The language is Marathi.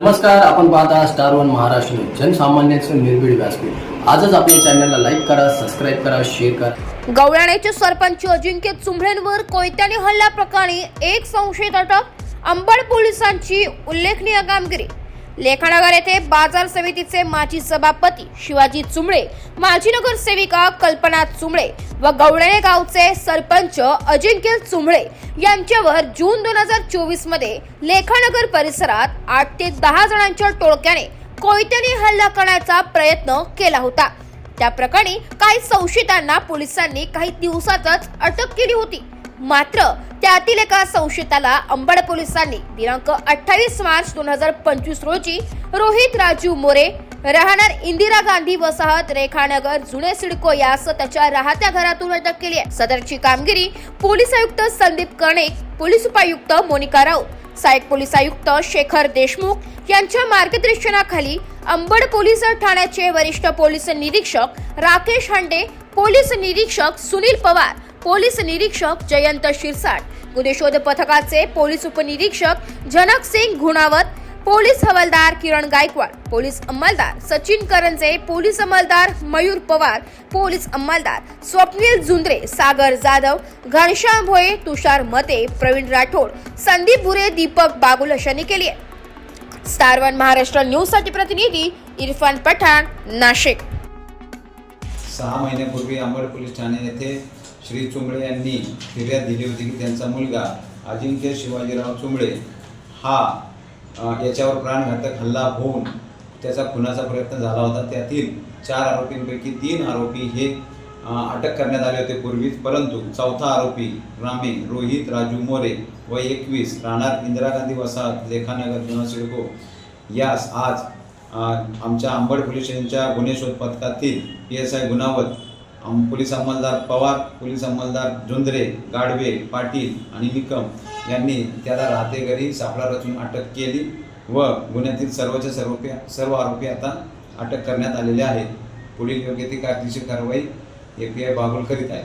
नमस्कार आपण पाहता स्टार वन महाराष्ट्र जनसामान्यांचं निर्भीड व्यासपीठ. आजच आपल्या चॅनलला लाईक करा सबस्क्राईब करा शेअर करा. गवळ्याण्याचे सरपंच अजिंक्य चुंबळेंवर कोयत्याने हल्ला प्रकरणी एक संशयित अटक अंबड पोलिसांची उल्लेखनीय कामगिरी. लेखानगर येथे बाजार समितीचे माजी सभापती शिवाजी चुंबळे माजी नगरसेविका कल्पना चुंबळे व गवळणे गावचे सरपंच अजिंक्य चुंबळे यांच्यावर जून दोन हजार चोवीसमध्ये लेखानगर परिसरात आठ ते दहा जणांच्या टोळक्याने कोयत्याने हल्ला करण्याचा प्रयत्न केला होता. त्या प्रकरणी काही संशयितांना पोलिसांनी काही दिवसातच अटक केली होती. मात्र त्यातील एका संशयिताला अंबड पोलिसांनी दिनांक अठ्ठावीस मार्च दोन हजार पंचवीस रोजी रोहित राजू मोरे राहणार इंदिरा गांधी वसाहत रेखानगर जुने सिडको यास त्याच्या राहत्या घरातून अटक केली आहे. सदरची कामगिरी पोलीस आयुक्त संदीप कर्णिक पोलीस उपायुक्त मोनिका राऊत सहाय्यक पोलीस आयुक्त शेखर देशमुख यांच्या मार्गदर्शनाखाली अंबड पोलीस ठाण्याचे वरिष्ठ पोलीस निरीक्षक राकेश हांडे पोलीस निरीक्षक सुनील पवार पोलीस निरीक्षक जयंत शिरसाट. गुन्हे शोध पथकाचे पोलीस उपनिरीक्षक जनक सिंग घुणावत पोलीस हवालदार किरण गायकवाड पोलीस अंमलदार सचिन करंजे पोलीस अंमलदार मयूर पवार पोलीस अंमलदार स्वप्नील जुंद्रे सागर जाधव घनश्याम भोये तुषार मते प्रवीण राठोड संदीप भुरे दीपक बागुल अशांनी केली आहे. स्टार वन महाराष्ट्र न्यूजसाठी प्रतिनिधी इरफान पठाण नाशिक. सहा महिन्यापूर्वी अंबड पोलीस ठाणे येथे श्री चुंबळे यांनी फिर्याद दिली होती की त्यांचा मुलगा अजिंक्य शिवाजीराव चुंबळे हा याच्यावर प्राणघातक हल्ला होऊन त्याचा खुनाचा प्रयत्न झाला होता. त्यातील चार आरोपींपैकी तीन आरोपी हे अटक करण्यात आले होते पूर्वीच. परंतु चौथा आरोपी रामे रोहित राजू मोरे व एकवीस राहणार इंदिरा गांधी वसाहत लेखानगर जुना सिडको. यास आज आमच्या आंबड पोलीस स्टेशनच्या गुन्हे शोध पथकातील P S I Gunawat police अंमलदार Pawar police अंमलदार जोंधरे गाडवे पाटील आणि निकम यांनी त्याला राहते घरी सापळा रचून अटक केली व गुन्ह्यातील सर्वच्या सर्व सर्व आरोपी आता अटक करण्यात आलेले आहेत. पुढील योग्य ती कायदेशीर कारवाई ए पी आय बागुल करीत आहे.